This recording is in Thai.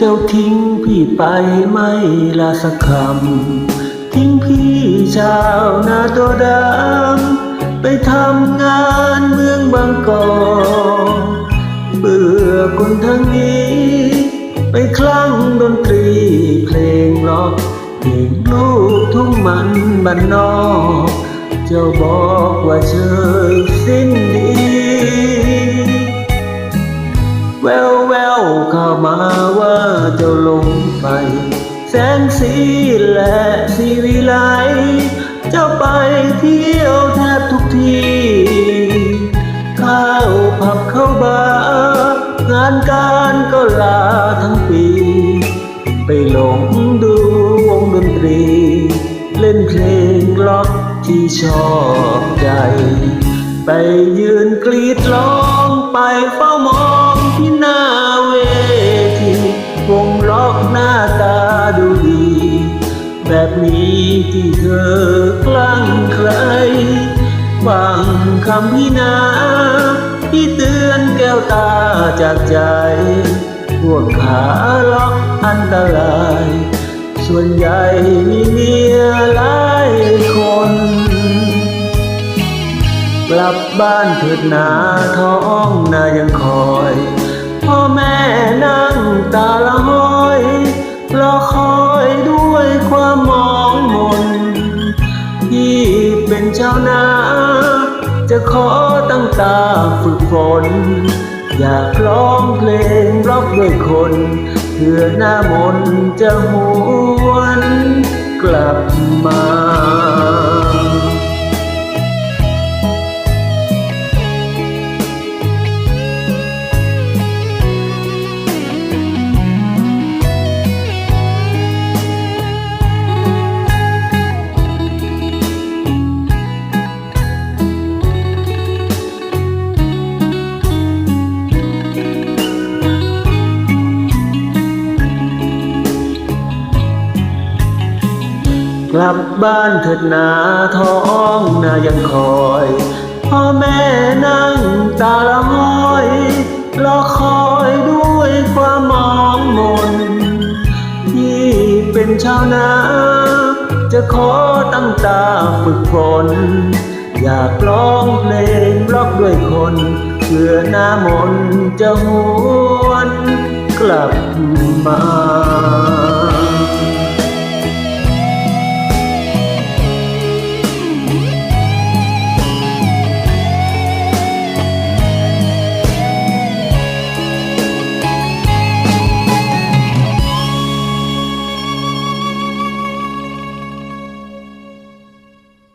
เจ้าทิ้งพี่ไปไม่ละสักคำ ทิ้งพี่ชาวนาตัวดำ ไปทำงานเมืองบางกอกเบื่อคนทั้งนี้ ไปคลั่งดนตรีเพลงล็อกเพลงลูกทุ่งมันบ้านนอก เจ้าบอกว่าเชยสิ้นดี ไปแสงสีและสีวิไลเจ้าไปเที่ยวแทบทุกทีเข้าผับเข้าบาร์งานการก็ลาทั้งปี ไปหลงดูวงดนตรี เล่นเพลงล็อกที่ชอบใจ ไปยืนกรีดร้องไปเฝ้ามอง วงล็อกหน้าตาดูดี แบบนี้ที่เธอกลั้งใครฟังคำพี่นาที่เตือนแก้วตาจากใจ พวกขาล็อกอันตราย ส่วนใหญ่มีเมียหลายคน กลับบ้านเถิดนาท้องนายังคอย พ่อแม่นั่งตา ที่เป็นชาวนา จะขอตั้งตาฝึกฝน อยากร้องเพลงร็อกด้วยคน เพื่อหน้ามนจะหวนกลับมา ลับบ้านเถิดนาท้องนายังคอย พ่อแม่นั่งตาละห้อยรอคอยด้วยความมองมนที่เป็นชาวนา จะขอตั้งตาฝึกฝนอยากร้องเพลงร็อกด้วยคนเพื่อหน้ามนจะหวนกลับมา